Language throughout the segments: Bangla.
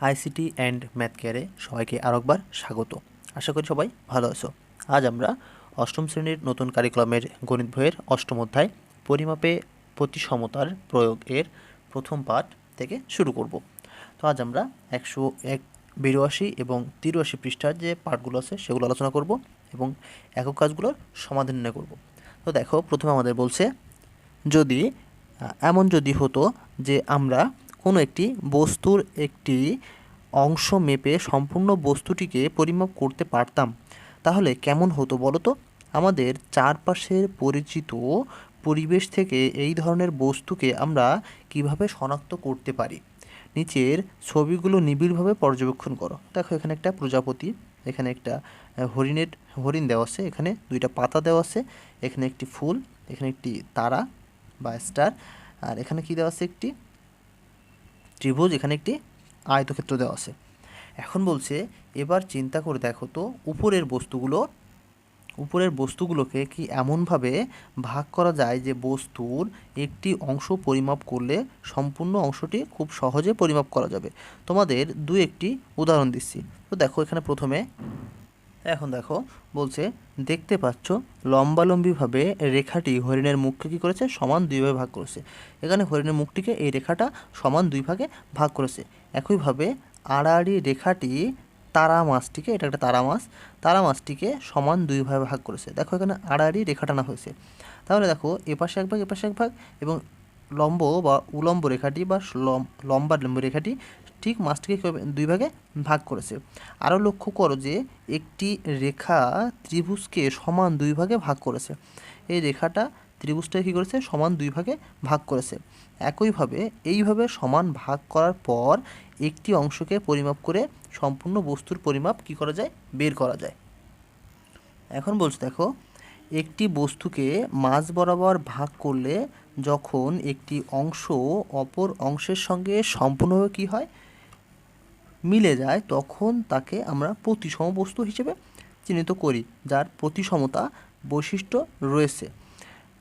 আইসিটি অ্যান্ড ম্যাথ কেয়ারে সবাইকে আরেকবার স্বাগত। আশা করি সবাই ভালো আছো। আজ আমরা অষ্টম শ্রেণির নতুন কারিকুলামের গণিত বইয়ের অষ্টম অধ্যায় পরিমাপে প্রতিসমতার প্রয়োগের প্রথম পাঠ থেকে শুরু করব। তো আজ আমরা একশো এক বিরাশি এবং তিরাশি পৃষ্ঠার যে পাঠগুলো আছে সেগুলো আলোচনা করব এবং একক কাজগুলোর সমাধান নির্ণয় করব। তো দেখো, প্রথমে আমাদের বলছে, যদি এমন যদি হতো যে আমরা কোনো একটি বস্তুর একটি অংশ মেপে সম্পূর্ণ বস্তুটিকে পরিমাপ করতে পারতাম। তাহলে কেমন হতো বলো তো? আমাদের চারপাশের পরিচিত পরিবেশ থেকে এই ধরনের বস্তুকে আমরা কীভাবে শনাক্ত করতে পারি? নিচের ছবিগুলো নিবিড়ভাবে পর্যবেক্ষণ করো। দেখো এখানে একটা প্রজাপতি, এখানে একটা হরিণের, হরিণ দেওয়া আছে, এখানে দুইটা পাতা দেওয়া আছে, এখানে একটি ফুল, এখানে একটি তারা বা স্টার, আর এখানে কি দেওয়া আছে একটি? ত্রিভুজ, এখানে একটি আয়তক্ষেত্র দেওয়া আছে। এখন বলছে, এবার চিন্তা করে দেখো তো, উপরের বস্তুগুলো, উপরের বস্তুগুলোকে কি এমনভাবে ভাগ করা যায় যে বস্তুর একটি অংশ পরিমাপ করলে সম্পূর্ণ অংশটি খুব সহজে পরিমাপ করা যাবে? তোমাদের দু একটি উদাহরণ দিচ্ছি। তো দেখো এখানে প্রথমে এখন দেখো, বলছে, দেখতে পাচ্ছ, লম্বালম্বিভাবে রেখাটি হরিণের মুখকে কী করেছে? সমান দুইভাবে ভাগ করেছে। এখানে হরিণের মুখটিকে এই রেখাটা সমান দুই ভাগে ভাগ করেছে। একইভাবে আড়াআড়ি রেখাটি তারা মাছটিকে, এটা একটা তারা মাছ, তারা মাছটিকে সমান দুই ভাগে ভাগ করেছে। দেখো এখানে আড়াআড়ি রেখা টানা হয়েছে। তাহলে দেখো, এপাশে এক ভাগ, এপাশে এক ভাগ এবং লম্ব বা উলম্ব রেখাটি বা লম্বা লম্ব রেখাটি ঠিক মাছটিকে দুই ভাগে ভাগ করেছে। আরও লক্ষ্য করো যে, একটি রেখা ত্রিভুজকে সমান দুই ভাগে ভাগ করেছে। এই রেখাটা ত্রিভুজটাকে কী করেছে? সমান দুই ভাগে ভাগ করেছে। একইভাবে, এইভাবে সমান ভাগ করার পর একটি অংশকে পরিমাপ করে সম্পূর্ণ বস্তুর পরিমাপ কি করা যায়? বের করা যায়। এখন বলছি দেখো, একটি বস্তুকে মাঝ বরাবর ভাগ করলে যখন একটি অংশ অপর অংশের সঙ্গে সম্পূর্ণভাবে কী হয়? মিলে যায়, তখন তাকে আমরা প্রতিসম বস্তু হিসেবে চিহ্নিত করি, যার প্রতিসমতা বৈশিষ্ট্য রয়েছে।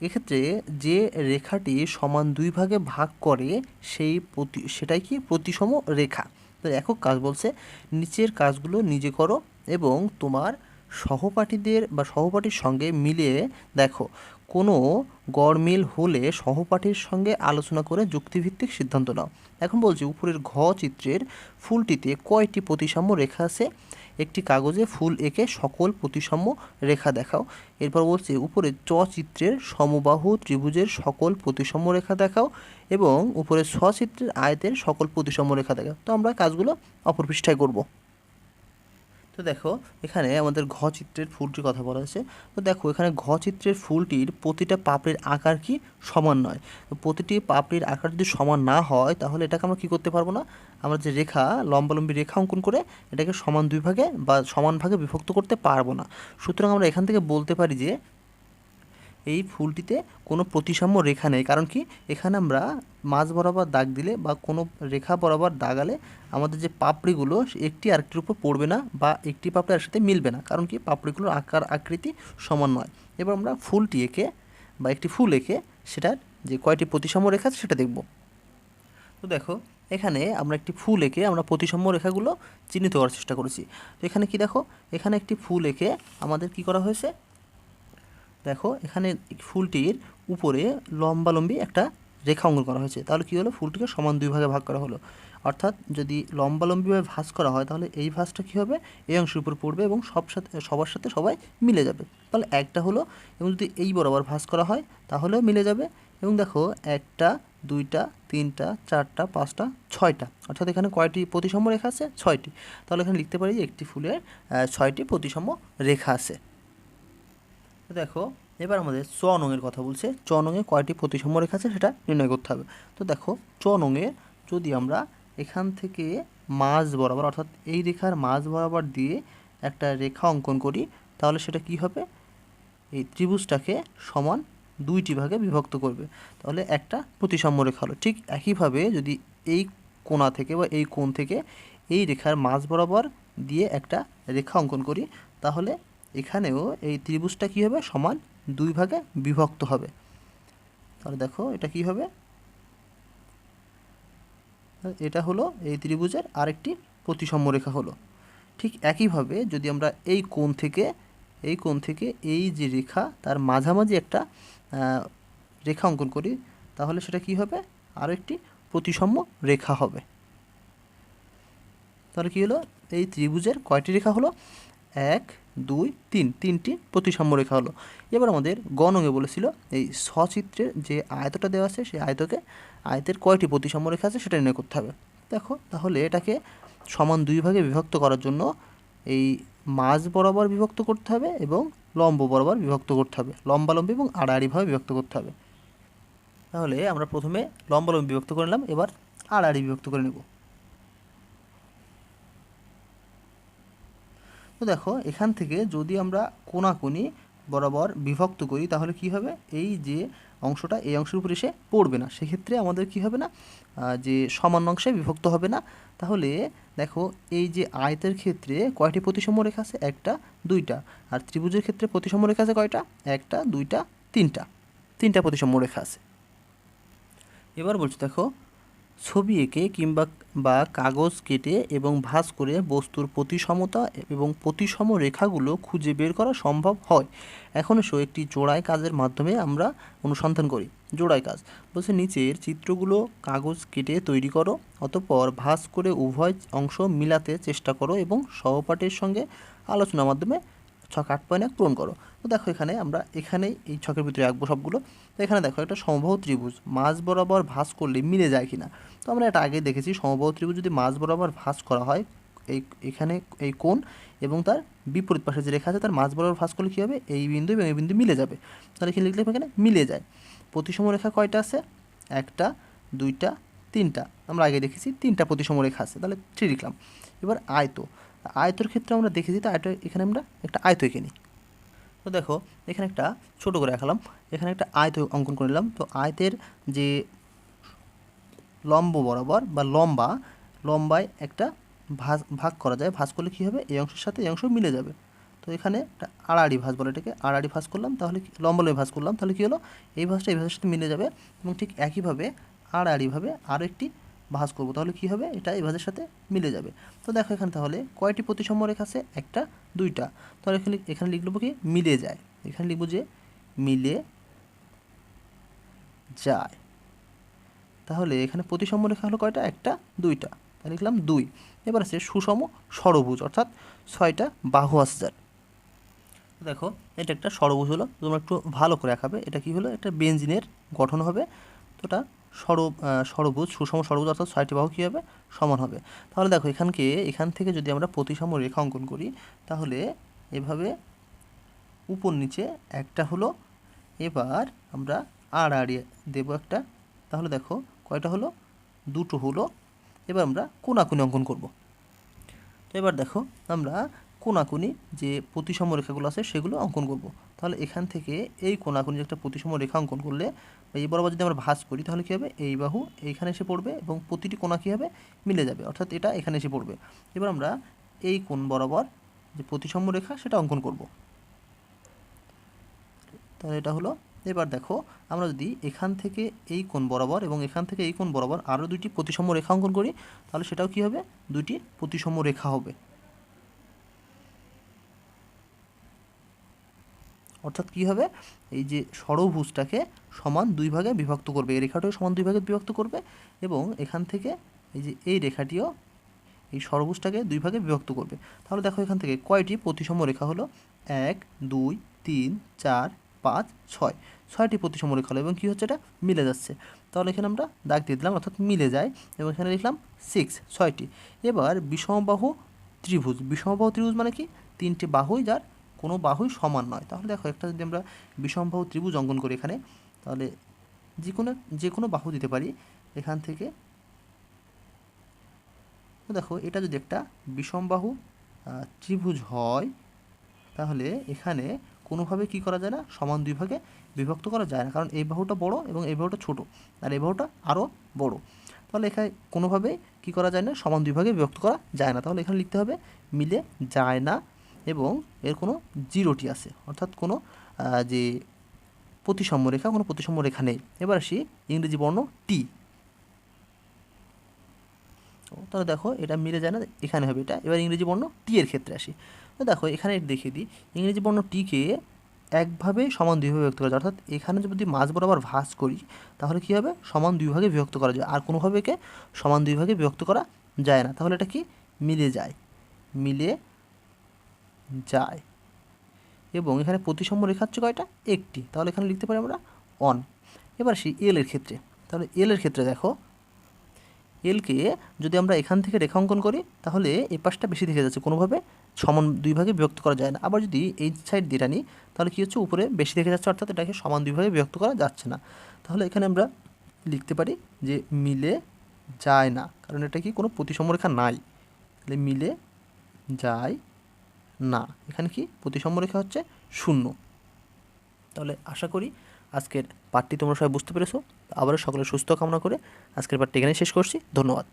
এক্ষেত্রে যে রেখাটি সমান দুই ভাগে ভাগ করে, সেই প্রতি, সেটাই কি প্রতিসম রেখা? তো একক কাজ বলছে, নিচের কাজগুলো নিজে করো এবং তোমার সহপাঠীদের বা সহপাঠীর সঙ্গে মিলিয়ে দেখো কোনো গড়মিল হলে সহপাঠীর সঙ্গে আলোচনা করে যুক্তিভিত্তিক সিদ্ধান্ত নাও। এখন বলছি, উপরের ঘ চিত্রের ফুলটিতে কয়টি প্রতিসাম্য রেখা আছে? একটি কাগজে ফুল এঁকে সকল প্রতিসাম্য রেখা দেখাও। এরপর বলছে, উপরে চ চিত্রের সমবাহু ত্রিভুজের সকল প্রতিসাম্য রেখা দেখাও এবং উপরে চিত্রের আয়তের সকল প্রতিসাম্য রেখা দেখাও। তো আমরা কাজগুলো অপর পৃষ্ঠায় করব। তো দেখো, এখানে আমাদের ঘ চিত্রের ফুলটির কথা বলা হয়েছে। তো দেখো, এখানে ঘ চিত্রের ফুলটির প্রতিটা পাপড়ির আকার কি সমান নয়। তো প্রতিটি পাপড়ির আকার যদি সমান না হয়, তাহলে এটাকে আমরা কি করতে পারব না? আমরা যে রেখা, লম্বালম্বী রেখা অঙ্কন করে এটাকে সমান দুই ভাগে বা সমান ভাগে বিভক্ত করতে পারব না। সুতরাং আমরা এখান থেকে বলতে পারি যে এই ফুলটিতে কোনো প্রতিসাম্য রেখা নেই। কারণ কি? এখানে আমরা মাঝ বরাবর দাগ দিলে বা কোনো রেখা বরাবর দাগালে আমাদের যে পাপড়িগুলো, একটি আরেকটির উপর পড়বে না বা একটি পাপড়ি আর সাথে মিলবে না। কারণ কি? পাপড়িগুলোর আকার, আকৃতি সমান নয়। এবার আমরা ফুলটি এঁকে বা একটি ফুল এঁকে সেটার যে কয়টি প্রতিসাম্য রেখা আছে সেটা দেখব। তো দেখো, এখানে আমরা একটি ফুল এঁকে আমরা প্রতিসাম্য রেখাগুলো চিহ্নিত করার চেষ্টা করেছি। তো এখানে কি দেখো? এখানে একটি ফুল এঁকে আমাদের কি করা হয়েছে? দেখো, এখানে ফুলটির উপরে লম্বালম্বি একটা রেখা অঙ্কন করা হয়েছে। তাহলে কী হলো? ফুলটিকে সমান দুই ভাগে ভাগ করা হলো। অর্থাৎ যদি লম্বালম্বিভাবে ভাঁজ করা হয়, তাহলে এই ভাঁজটা কী হবে? এই অংশের উপর পড়বে এবং সব সাথে, সবার সাথে সবাই মিলে যাবে। তাহলে একটা হলো, এবং যদি এই বরাবর ভাঁজ করা হয়, তাহলেও মিলে যাবে। এবং দেখো, একটা, দুইটা, তিনটা, চারটা, পাঁচটা, ছয়টা। অর্থাৎ এখানে কয়টি প্রতিসম রেখা আছে? ছয়টি। তাহলে এখানে লিখতে পারি যে একটি ফুলের ছয়টি প্রতিসম রেখা আছে। দেখো, এবার আমাদের চ নঙের কথা বলছে। চ নঙে কয়টি প্রতিসাম্য রেখা আছে সেটা নির্ণয় করতে হবে। তো দেখো, চ নঙে যদি আমরা এখান থেকে মাঝ বরাবর, অর্থাৎ এই রেখার মাঝ বরাবর দিয়ে একটা রেখা অঙ্কন করি, তাহলে সেটা কি হবে? এই ত্রিভুজটাকে সমান দুইটি ভাগে বিভক্ত করবে। তাহলে একটা প্রতিসাম্য রেখা হলো। ঠিক একইভাবে যদি এই কোণা থেকে বা এই কোণ থেকে এই রেখার মাঝ বরাবর দিয়ে একটা রেখা অঙ্কন করি, তাহলে এখানেও এই ত্রিভুজটা কী হবে? সমান দুই ভাগে বিভক্ত হবে। তাহলে দেখো, এটা কি হবে? এটা হলো এই ত্রিভুজের আরেকটি প্রতিসম রেখা হলো। ঠিক একইভাবে যদি আমরা এই কোণ থেকে, এই কোণ থেকে এই যে রেখা, তার মাঝামাঝি একটা রেখা অঙ্কন করি, তাহলে সেটা কি হবে? আরও একটি প্রতিসম রেখা হবে। তাহলে কী হলো? এই ত্রিভুজের কয়টি রেখা হলো? এক, দুই, তিন, তিনটি প্রতিসাম্য রেখা হলো। এবার আমাদের গণঙে বলেছিল, এই সচিত্রের যে আয়তটা দেওয়া আছে, সেই আয়তকে আয়তের কয়টি প্রতিসাম্য রেখা আছে সেটা নির্ণয় করতে হবে। দেখো, তাহলে এটাকে সমান দুই ভাগে বিভক্ত করার জন্য এই মাঝ বরাবর বিভক্ত করতে হবে এবং লম্ব বরাবর বিভক্ত করতে হবে। লম্বালম্বি এবং আড়াআড়িভাবে বিভক্ত করতে হবে। তাহলে আমরা প্রথমে লম্বালম্বী বিভক্ত করে নিলাম, এবার আড়াআড়ি বিভক্ত করে নেব। তো দেখো, এখান থেকে যদি আমরা কোনাকুনি বরাবর বিভক্ত করি, তাহলে কি হবে? এই যে অংশটা, এই অংশের উপর এসে পড়বে না। সেক্ষেত্রে আমাদের কি হবে না? যে সমান অংশে বিভক্ত হবে না। তাহলে দেখো, এই যে আয়তের ক্ষেত্রে কয়টি প্রতিসম রেখা আছে? একটা, দুইটা। আর ত্রিভুজের ক্ষেত্রে প্রতিসম রেখা আছে কয়টা? একটা, দুইটা, তিনটা। তিনটা প্রতিসম রেখা আছে। এবার বলছি, দেখো ছবি এঁকে কিংবা, বা কাগজ কেটে এবং ভাঁজ করে বস্তুর প্রতিসমতা এবং প্রতিসম রেখাগুলো খুঁজে বের করা সম্ভব হয়। এখন এসো একটি জোড়ায় কাজের মাধ্যমে আমরা অনুসন্ধান করি। জোড়ায় কাজ। বলছে, নিচের চিত্রগুলো কাগজ কেটে তৈরি করো, অতপর ভাঁজ করে উভয় অংশ মিলাতে চেষ্টা করো এবং সহপাঠীর সঙ্গে আলোচনার মাধ্যমে ছক আট পয়েন্ট এক পূরণ করো। তো দেখো এখানে আমরা এখানেই এই ছকের ভিতরে আঁকবো সবগুলো। তো এখানে দেখো একটা সমবাহু ত্রিভুজ, মাঝ বরাবর ভাঁজ করলে মিলে যায় কিনা। তো আমরা এটা আগে দেখেছি, সমবাহু ত্রিভুজ যদি মাঝ বরাবর ভাঁজ করা হয়, এই, এখানে এই কোণ এবং তার বিপরীত পাশে যে রেখা আছে, তার মাঝ বরাবর ভাঁজ করলে কী হবে? এই বিন্দু এবং এই বিন্দু মিলে যাবে। তাহলে এখানে লিখলে এখানে মিলে যায়। প্রতিসম রেখা কয়টা আছে? একটা, দুইটা, তিনটা। আমরা আগে দেখেছি তিনটা প্রতিসম রেখা আছে। তাহলে থ্রি লিখলাম। এবার আয়ত। আয়তর ক্ষেত্রে আমরা দেখেছি তো আয়ত এখানে আমরা একটা আয়ত এঁকে নিই। তো দেখো, এখানে একটা ছোট করে রাখলাম এখানে একটা আয়ত অঙ্কন করে নিলাম। তো আয়তের যে লম্ব বরাবর বা লম্বা, লম্বায় একটা ভাঁজ ভাগ করা যায়। ভাঁজ করলে কী হবে? এই অংশের সাথে এই অংশ মিলে যাবে। তো এখানে একটা আড়াআড়ি ভাঁজ বলে এটাকে, আড়াআড়ি ভাঁজ করলাম। তাহলে লম্বালম্বি ভাঁজ করলাম। তাহলে কী হলো? এই ভাঁজটা এই ভাঁজের সাথে মিলে যাবে এবং ঠিক একইভাবে আড়াআড়িভাবে আরও একটি ভাঁজ করব, তাহলে কী হবে? এটা এই ভাঁজের সাথে মিলে যাবে। তো দেখো এখানে তাহলে কয়টি প্রতিসম রেখা আছে? একটা, দুইটা। তাহলে এখানে এখানে লিখব কি? মিলে যায়। এখানে লিখব যে মিলে যায়। তাহলে এখানে প্রতিসম রেখা হলো কয়টা? একটা, দুইটা। তাহলে লিখলাম দুই। এবার আছে সুষম ষড়ভুজ অর্থাৎ ছয়টা বাহু আছে যার। দেখো, এটা একটা ষড়ভুজ হলো। তোমরা একটু ভালো করে আঁকাবে। এটা কি হলো? একটা বেঞ্জিনের গঠন হবে। তো আহ, ষড়ভুজ সুষম ষড়ভুজ অর্থাৎ ছয়টি বাহু কী হবে সমান হবে। তাহলে দেখো এখানকে এখান থেকে যদি আমরা প্রতিসম রেখা অঙ্কন করি তাহলে এভাবে উপর নিচে একটা হলো এবার আমরা আর আড়িয়ে দেবো একটা। তাহলে দেখো কয়টা হলো? দুটো হলো। এবার আমরা কোনাকুনি অঙ্কন করব। তো এবার দেখো আমরা কোনাকুনি যে প্রতিসম রেখাগুলো আছে সেগুলো অঙ্কন করব। তাহলে এখান থেকে এই কোনাকুনি একটা প্রতিসম রেখা অঙ্কন করলে এই বরাবর যদি আমরা ভাঁজ করি তাহলে কী হবে? এই বাহু এইখানে এসে পড়বে এবং প্রতিটি কোনা কী হবে? মিলে যাবে। অর্থাৎ এটা এখানে এসে পড়বে। এবার আমরা এই কোণ বরাবর যে প্রতিসম রেখা সেটা অঙ্কন করব। তাহলে এটা হলো, এবার দেখো, আমরা যদি এখান থেকে এই কোণ বরাবর এবং এখান থেকে এই কোণ বরাবর আরও দুইটি প্রতিসম রেখা অঙ্কন করি, তাহলে সেটাও কি হবে? দুইটি প্রতিসম রেখা হবে। অর্থাৎ কি হবে? এই যে ষড়ভুজটাকে সমান দুই ভাগে বিভক্ত করবে। এই রেখাটিও সমান দুই ভাগে বিভক্ত করবে এবং এখান থেকে এই যে এই রেখাটিও এই ষড়ভুজটাকে দুই ভাগে বিভক্ত করবে। তাহলে দেখো এখান থেকে কয়টি প্রতিসম রেখা হলো? এক, দুই, তিন, চার, পাঁচ, ছয়। ছয়টি প্রতিসম রেখা হলো এবং কী হচ্ছে এটা? মিলে যাচ্ছে। তাহলে এখানে আমরা দাগ দিয়ে দিলাম, অর্থাৎ মিলে যায় এবং এখানে লিখলাম সিক্স ছয়টি। এবার বিষমবাহু ত্রিভুজ। বিষমবাহু ত্রিভুজ মানে কি? তিনটি বাহুই যার কোনো বাহুই সমান নয়। তাহলে দেখো একটা যদি আমরা বিষমবাহু ত্রিভুজ অঙ্কন করি এখানে, তাহলে যে কোনো যে কোনো বাহু দিতে পারি এখান থেকে। দেখো এটা যদি একটা বিষমবাহু ত্রিভুজ হয়, তাহলে এখানে কোনোভাবে কি করা যায় না, সমান দুই ভাগে বিভক্ত করা যায় না। কারণ এই বাহুটা বড় এবং এই বাহুটা ছোট, আর এই বাহুটা আরও বড়। তাহলে এখানে কোনোভাবেই কি করা যায় না, সমান দুই ভাগে বিভক্ত করা যায় না। তাহলে এখানে লিখতে হবে, মিলে যায় না। এবং এর কোনো জিরোটি আছে। অর্থাৎ কোনো যে প্রতিসম রেখা, কোনো প্রতিসম রেখা নেই। এবার আসি ইংরেজি বর্ণ টি তাহলে দেখো এটা মিলে যায় না, এখানে হবে এটা। এবার ইংরেজি বর্ণ টি এর ক্ষেত্রে আসি। দেখো, এখানে দেখিয়ে দিই। ইংরেজি বর্ণ টিকে একভাবে সমান দুইভাবে বিভক্ত করা যায়। অর্থাৎ এখানে যদি মাঝ বরাবর ভাঁজ করি, তাহলে কী হবে? সমান দুই ভাগে বিভক্ত করা যায়। আর কোনোভাবে একে সমান দুই ভাগে বিভক্ত করা যায় না। তাহলে এটা কি? মিলে যায়। মিলে যায়। এবং এখানে প্রতিসম রেখা হচ্ছে কয়টা একটি। তাহলে এখানে লিখতে পারি আমরা অন এবার আসি এল এর ক্ষেত্রে। তাহলে এল এর ক্ষেত্রে দেখো এলকে যদি আমরা এখান থেকে রেখা অঙ্কন করি, তাহলে এই পাশটা বেশি দেখে যাচ্ছে। কোনোভাবে সমান দুই ভাগে বিভক্ত করা যায় না। আবার যদি এই সাইড দিয়ে নিই তাহলে কী হচ্ছে? উপরে বেশি দেখে যাচ্ছে, অর্থাৎ এটাকে সমান দুই ভাগে বিভক্ত করা যাচ্ছে না। তাহলে এখানে আমরা লিখতে পারি যে মিলে যায় না। কারণ এটা কি কোনো প্রতিসম রেখা নাই। তাহলে মিলে যায় না। এখানে কি? প্রতিসম রেখা হচ্ছে শূন্য। তাহলে আশা করি আজকের পাঠটি তোমরা সবাই বুঝতে পেরেছ। আবারও সকলে সুস্থ কামনা করে আজকের পাঠটি এখানে শেষ করছি। ধন্যবাদ।